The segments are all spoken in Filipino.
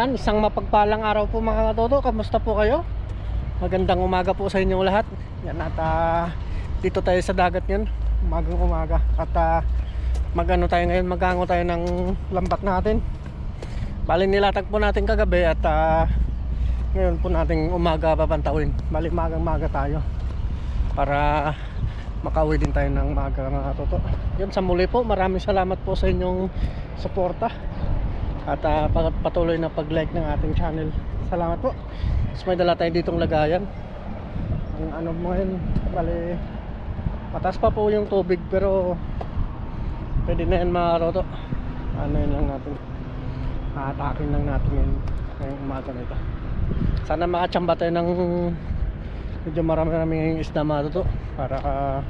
Yan, isang mapagpalang araw po mga katoto. Kamusta po kayo? Magandang umaga po sa inyong lahat. Yan at ah, dito tayo sa dagat ngayon. Umagang umaga. At ah, magano tayo ngayon, magango tayo ng lambat natin. Bali nilatag po natin kagabi at ah, ngayon po nating umaga papantawin. Bali magang maga tayo. Para makauwi din tayo ng maga mga katoto. Yun sa muli po, maraming salamat po sa inyong suporta at pa- patuloy na pag-like ng ating channel. Salamat po. Tapos may dala tayo ditong lagayan. Ang ano mo ngayon, bali mataas pa po yung tubig pero pwede na yan mga roto. Ano yun lang natin. Hatakin lang natin yun ngayong umaga na ito. Sana makachamba tayo ng medyo marami-rami ngayong isda mga roto para ah,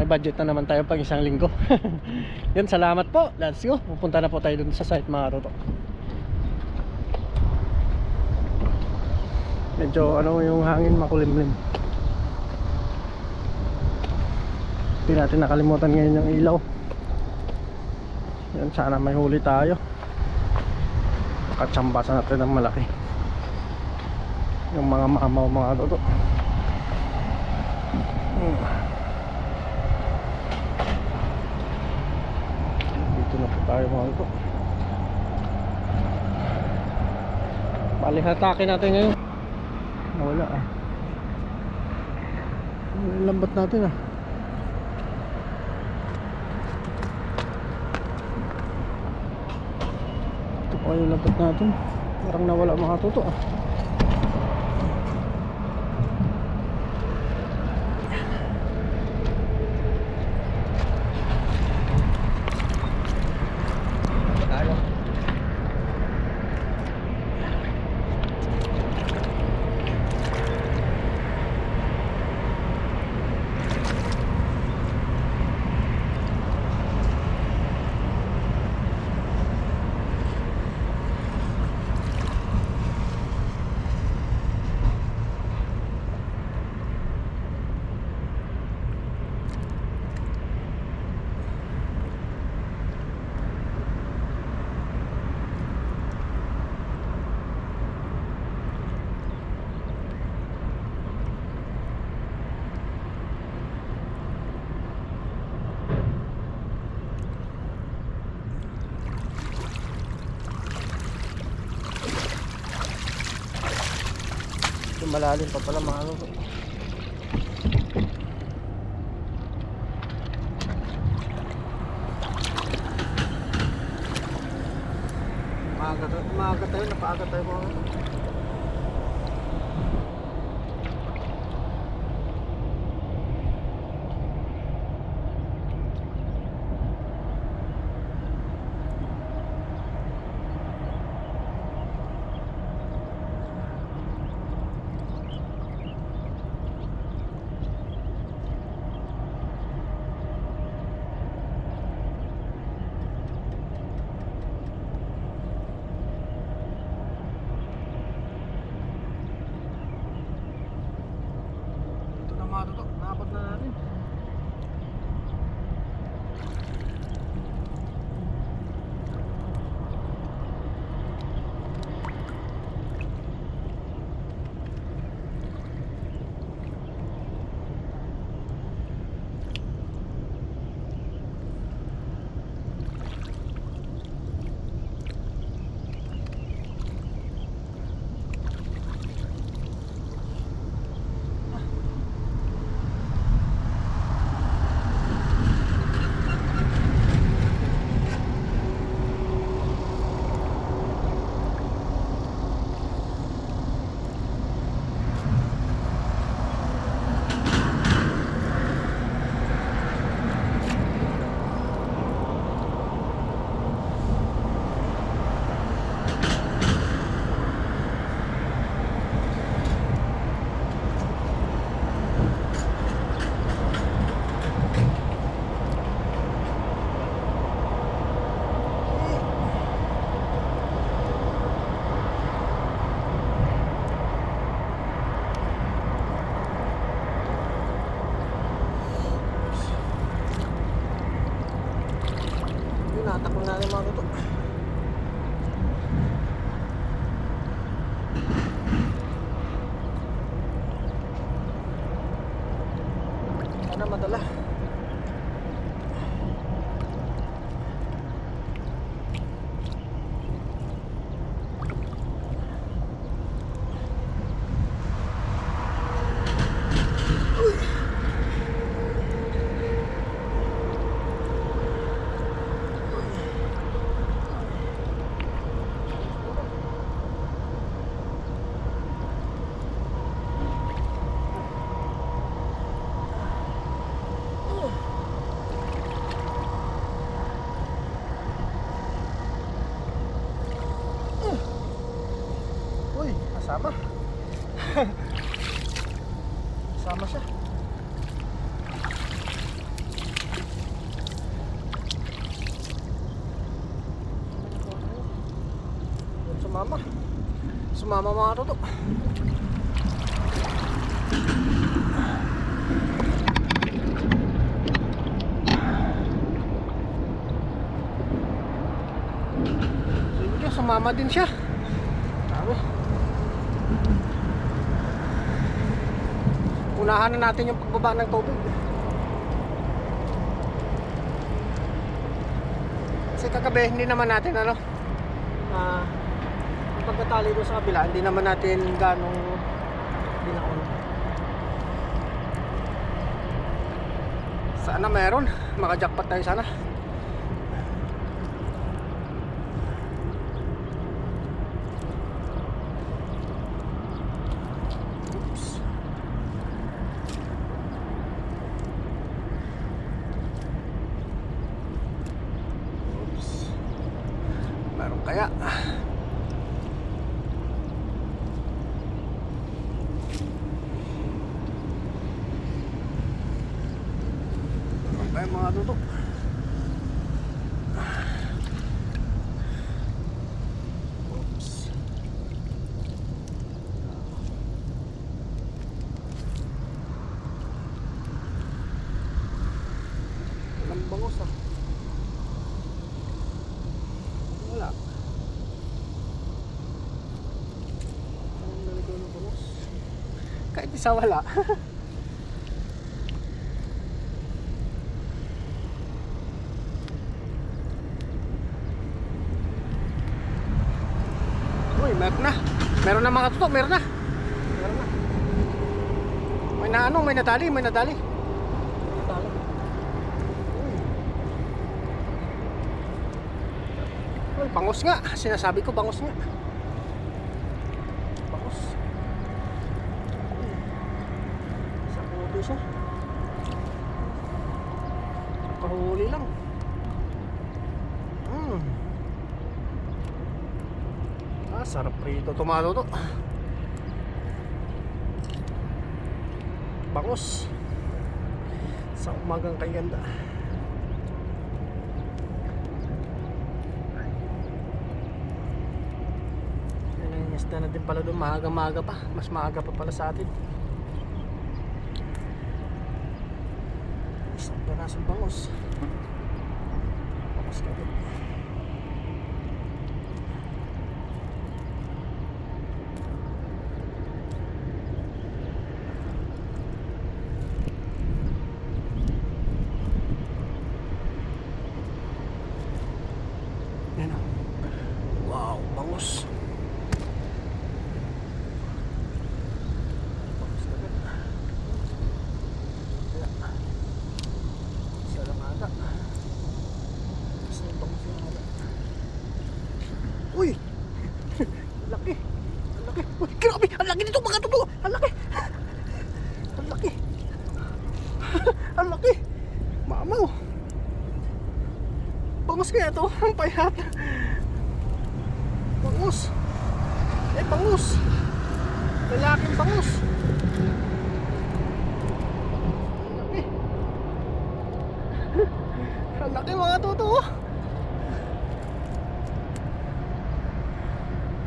may budget na naman tayo pag isang linggo. Yan, salamat po. Let's go. Pupunta na po tayo dun sa site mga roto. Medyo ano yung hangin makulimlim. Hindi natin nakalimutan ngayon yung ilaw. Yan, sana may huli tayo. Makatsambasan natin ng malaki. Yung mga mamaw mga roto. Hmm. Dito na po tayo mga ito. Bali hatake natin ngayon. Nawala ah. Lambat natin ah. Ito pa yung lambat natin. Parang nawala mga tuto ah. tayo. Ito malalim pa pala mga ano. Maaga tayo, maaga tayo, napaaga tayo mga Sumama mga toto. Sige, sumama din siya. Sabi. Unahan na natin yung pagbaba ng tubig. Kasi kagabi, hindi naman natin ano, ah, yung pagkatali doon sa kabila, hindi naman natin ganong binaon. Sana meron, makajackpot tayo sana. Oops. Oops. Meron kaya? Meron kaya mga tutok? Oops. Walang bangos ah. Wala. Walang naligaw ng bangos. Kahit isa wala. Uy, meron na. Meron na mga tutok, meron na. Meron na. May na ano, may nadali, may nadali. Nadali. Uy, bangos nga. Sinasabi ko bangos nga. Bangos. Sa puti siya. Pahuli lang. Mm. Ah, sarap prito tomato to. Bangos. Sa umagang kay ganda. Isda na din pala doon. Maaga-maaga pa. Mas maaga pa pala sa atin. Isang pirasong bangos. Bangos ka din. Yan o. Wow, bangus. Bangus na rin. Kaya, isa lang ata. Isa yung bangus yung ata. Uy! Ang laki! Ang laki! Uy, grabe! Ang laki nito mga totoo! Ang laki! Ang laki! Ang laki! Mamaw! Bangus kaya to? Ang payat. Bangus. Eh, bangus. Lalaking bangus. Ang laki. Mga toto. oh.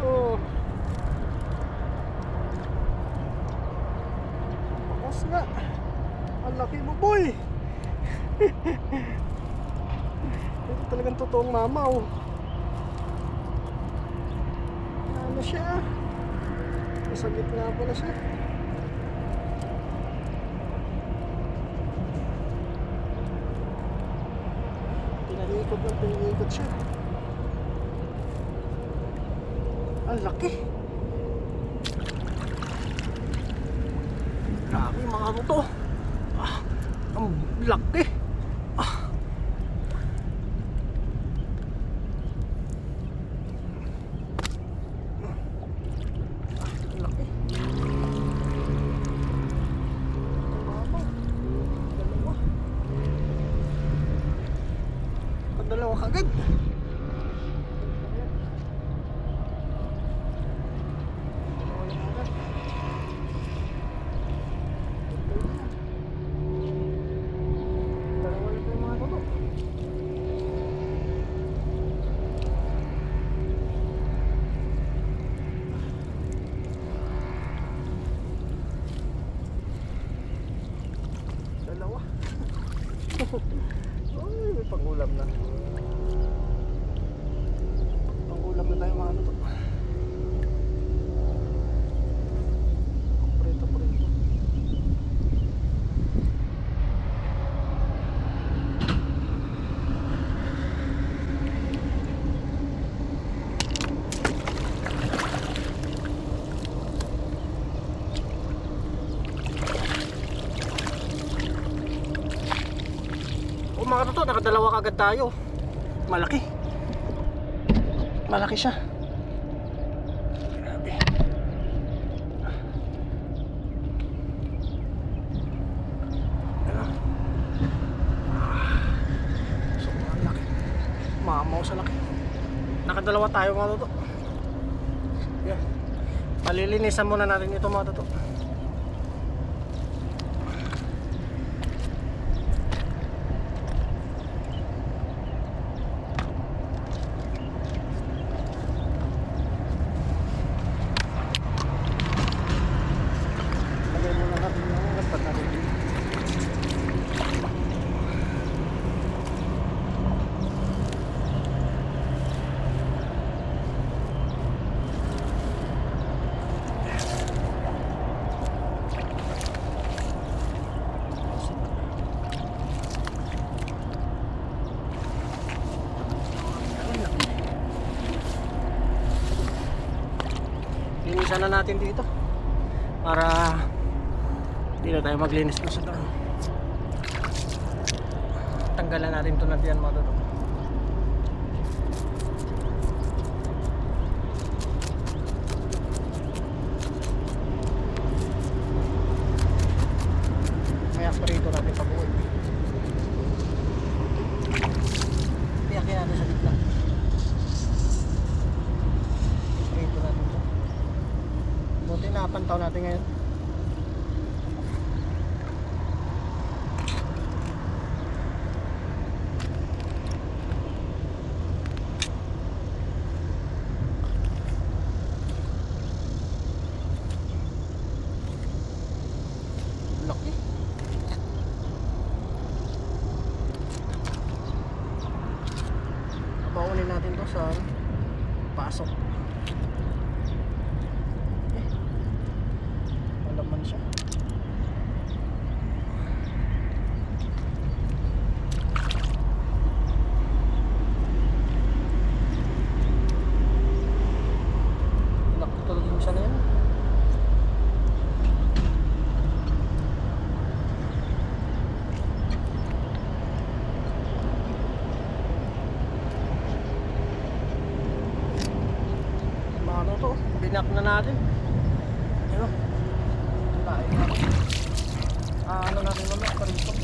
Oh. Bangus nga. Ang laki mo, boy. Ito totoong mamaw. Ano siya? Nasa gitna pala siya. Pinaikot ng pinaikot siya. Ang laki. Grabe mga to. Ah, ang laki. Ah. Ang laki. Mama. Dalawa. Padalawa kagad. Dalawa Uy, may pangulam na. Pangulam na tayo mga toto. Prito, prito. O mga toto, nakadalawa kagad tayo. Malaki. Malaki siya. Grabe. Ano? Ah, Sobrang laki. Mamaw sa laki. Nakadalawa tayo mga toto. Yan. Palilinisan muna natin ito mga toto. Lagay muna natin yung lampat natin. Linisan na natin dito. Para hindi na tayo maglinis na sa doon. Tanggalan natin ito na diyan mga toto kaya parito natin pabuhay piyakin natin sa gitna parito natin ito buti napantaw natin ngayon Laki. Baunin natin to sa pasok. Eh. Malaman siya. Laki talaga yung isa na yan. Mga ano to, binak na natin. Ano? Tayo. Ah, ano natin mamaya, parito.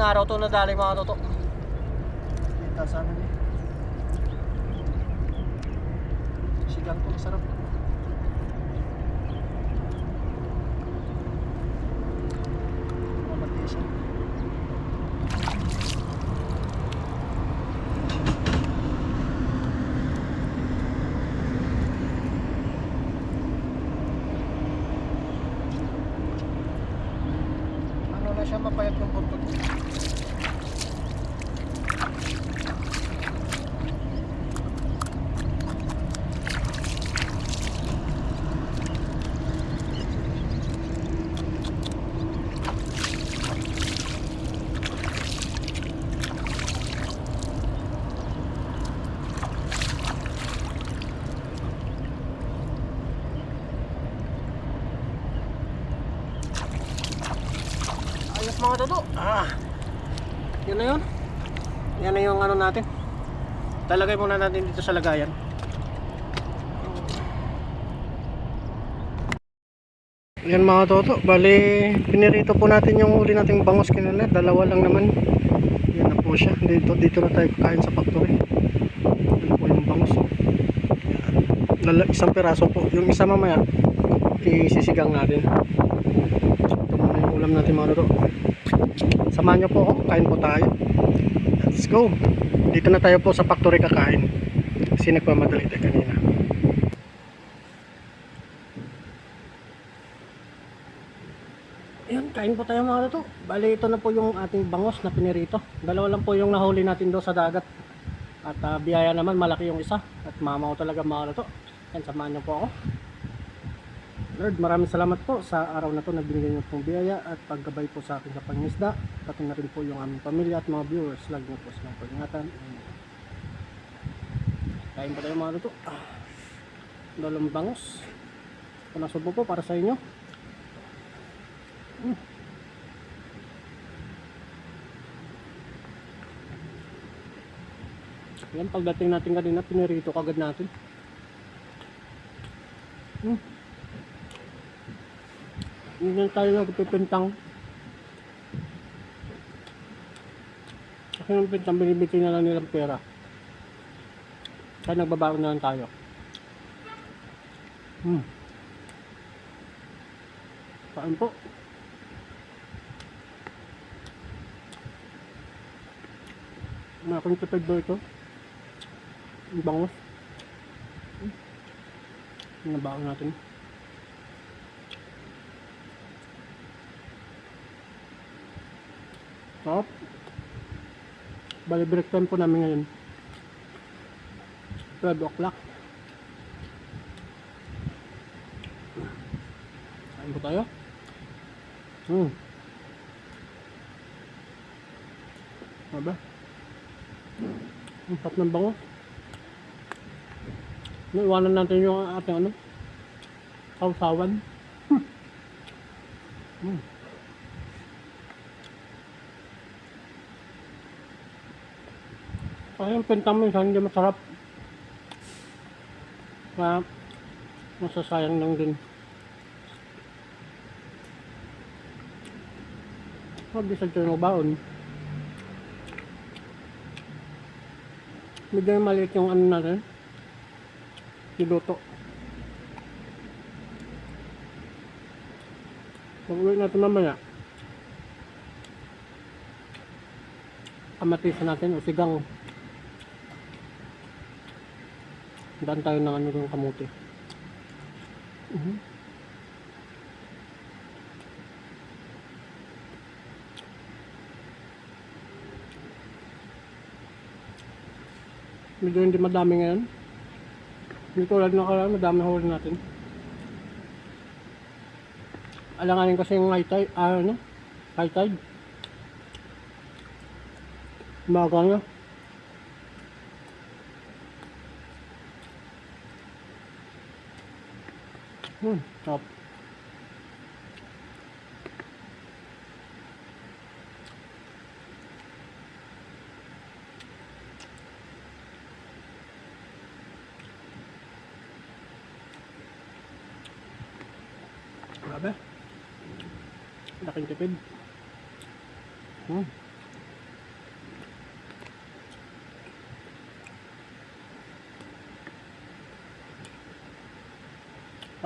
Madaling araw to nadali mga toto. Kita sa ano niya. Sigang to masarap. Mamatay siya. Ano na siya mapayat yung buntot. Ayos mga todo. Ah. Yun na yun. Yan na yung ano natin. Talagay muna natin dito sa lagayan. Yan mga toto. Bali, pinirito po natin yung uli nating bangos kanina. Dalawa lang naman. Yan na po siya. Dito, dito na tayo kakain sa factory. Yan po yung bangos. Yan. Isang piraso po. Yung isa mamaya, isisigang natin. Ito muna yung ulam natin mga toto. Samahan niyo po ako, kain po tayo. Let's go. Dito na tayo po sa factory kakain. Kasi nagmamadali tayo kanina. Ayan, kain po tayo mga to. Bali, ito na po yung ating bangos na pinirito. Dalawa lang po yung nahuli natin doon sa dagat. At ah, biyaya naman, malaki yung isa. At mamaw talaga mga to. Ayan, samahan niyo po ako. Lord, maraming salamat po sa araw na to na binigyan niyo pong biyaya at paggabay po sa akin sa pangisda. Pati na rin po yung aming pamilya at mga viewers. Lagi niyo po silang pag-ingatan. Kain pa tayo mga luto. Dalawang bangus. Panasubo po para sa inyo. Mm. Yan, pagdating natin kanina, pinirito kagad natin. Mm. Hindi tayo nagpipintang. Kasi yung pintang binibigay na lang nilang pera. Kaya nagbabaon na lang tayo. Hmm. Kain po. Malaking tipid ba ito? Ang bangos. Hmm. Nabaon natin. Sarap. Bali break time po namin ngayon. 12 o'clock. Kain po tayo. Hmm. Aba. Ang sarap ng bango. Naiwanan natin yung ating ano. Sausawan. Hmm. Hmm. Kasi yung pentang minsan hindi masarap. Kaya masasayang lang din. Di sa tiyan baon. Medyo maliit yung ano natin. Niluto. Pag uwi natin mamaya. Kamatisan natin o sigang. Daan tayo ng ano ng kamuti. Mhm. Medyo hindi madami ngayon. Hindi tulad ng karaan, madami huli natin. Alanganin kasi yung high tide, ah, ano, high tide. Umaga na. Hmm, top. Grabe. Laking tipid. Hmm.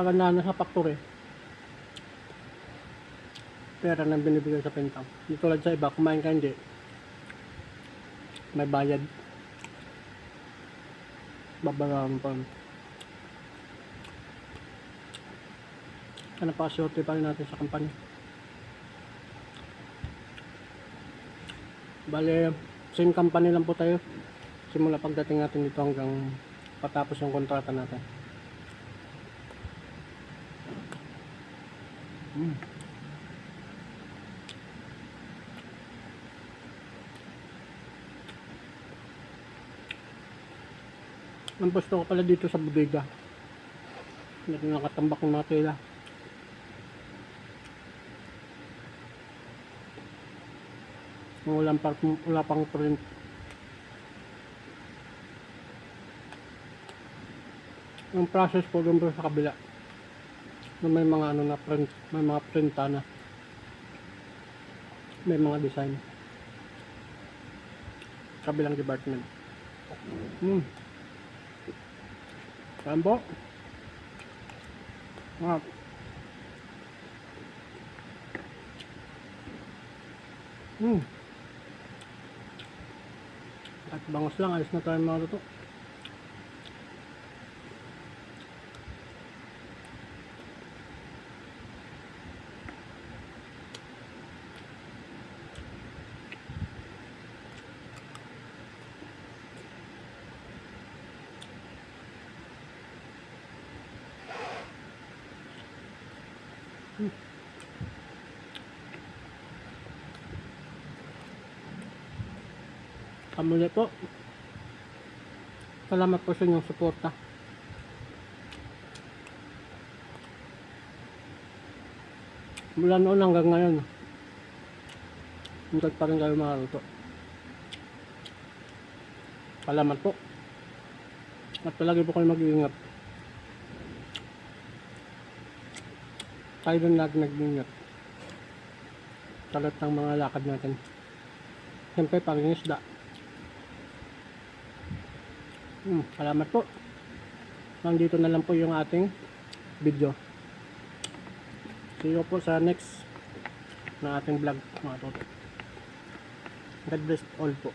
Paganda na sa factory. Pera nang binibigay sa pentang. Hindi tulad sa iba, kumain ka hindi. May bayad. Babayaran pa. Kaya napakasorte pa rin natin sa company. Bale, same company lang po tayo. Simula pagdating natin dito hanggang patapos yung kontrata natin. Mm. Ang gusto ko pala dito sa bodega. Hindi nakatambak ng mga tela. Wala pang, wala pang print. Yung process ko doon sa kabila. Na may mga ano na print, may mga printa na. May mga design. Kabilang department. Hmm. Saan po? Ah. Hmm. At bangos lang, ayos na tayo mga luto. Kamuli po. Salamat po sa inyong suporta. Mula noon hanggang ngayon. Hintag pa rin kayo mga luto. Salamat po. At palagi po kayo mag-iingat. Tayo din natin nag-iingat. Salat ng mga lakad natin. Siyempre, pangingisda. Hmm, salamat po. Nandito na lang po yung ating video. See you po sa next na ating vlog mga toto. God bless all po.